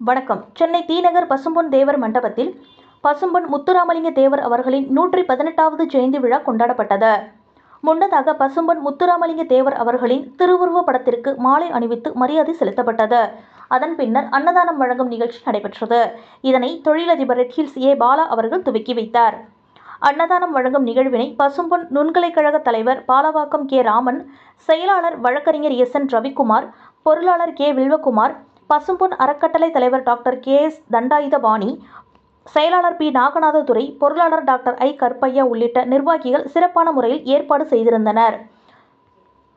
வணக்கம். சென்னை தீநகர் பசும்பொன் தேவர் மண்டபத்தில் பசும்பொன் முத்துராமலிங்க தேவர் அவர்களின் நூற்றி பதினெட்டாவது ஜெயந்தி விழா கொண்டாடப்பட்டது. முன்னதாக பசும்பொன் முத்துராமலிங்க தேவர் அவர்களின் திருவுருவ படத்திற்கு மாலை அணிவித்து மரியாதை செலுத்தப்பட்டது. அதன் பின்னர் அன்னதானம் வழங்கும் நிகழ்ச்சி நடைபெற்றது. இதனை தொழிலதிபர் ரெட்ஹில்ஸ் ஏ பாலா அவர்கள் துவக்கி வைத்தார். அன்னதானம் வழங்கும் நிகழ்வினை பசும்பொன் நுண்கலைக்கழக தலைவர் பாலவாக்கம் கே ராமன் செயலாளர் வழக்கறிஞர் எஸ் என் ரவிக்குமார் பொருளாளர் கே வில்வகுமார் பசும்பொன் அறக்கட்டளை தலைவர் டாக்டர் கே எஸ் தண்டாயுதபாணி செயலாளர் பி. நாகநாததுரை பொருளாளர் டாக்டர் ஐ. கருப்பையா உள்ளிட்ட நிர்வாகிகள் சிறப்பான முறையில் ஏற்பாடு செய்திருந்தனர்.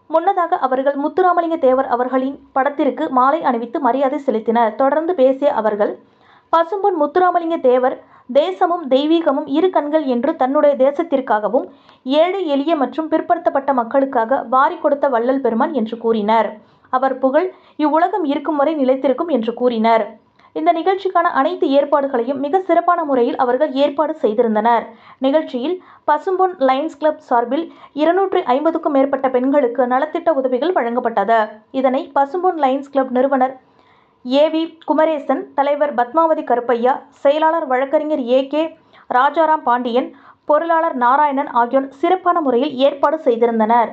முன்னதாக அவர்கள் முத்துராமலிங்க தேவர் அவர்களின் படத்திற்கு மாலை அணிவித்து மரியாதை செலுத்தினர். தொடர்ந்து பேசிய அவர்கள் பசும்பொன் முத்துராமலிங்க தேவர் தேசமும் தெய்வீகமும் இரு கண்கள் என்று தன்னுடைய தேசத்திற்காகவும் ஏழை எளிய மற்றும் பிற்படுத்தப்பட்ட மக்களுக்காக வாரி கொடுத்த வள்ளல் பெருமான் என்று கூறினர். அவர் புகழ் இவ்வுலகம் இருக்கும் வரை நிலைத்திருக்கும் என்று கூறினர். இந்த நிகழ்ச்சிக்கான அனைத்து ஏற்பாடுகளையும் மிக சிறப்பான முறையில் அவர்கள் ஏற்பாடு செய்திருந்தனர். நிகழ்ச்சியில் பசும்பொன் லயன்ஸ் கிளப் சார்பில் இருநூற்றி ஐம்பதுக்கும் மேற்பட்ட பெண்களுக்கு நலத்திட்ட உதவிகள் வழங்கப்பட்டது. இதனை பசும்பொன் லயன்ஸ் கிளப் நிறுவனர் ஏவி குமரேசன் தலைவர் பத்மாவதி கருப்பையா செயலாளர் வழக்கறிஞர் ஏ கே ராஜாராம் பாண்டியன் பொருளாளர் நாராயணன் ஆகியோர் சிறப்பான முறையில் ஏற்பாடு செய்திருந்தனர்.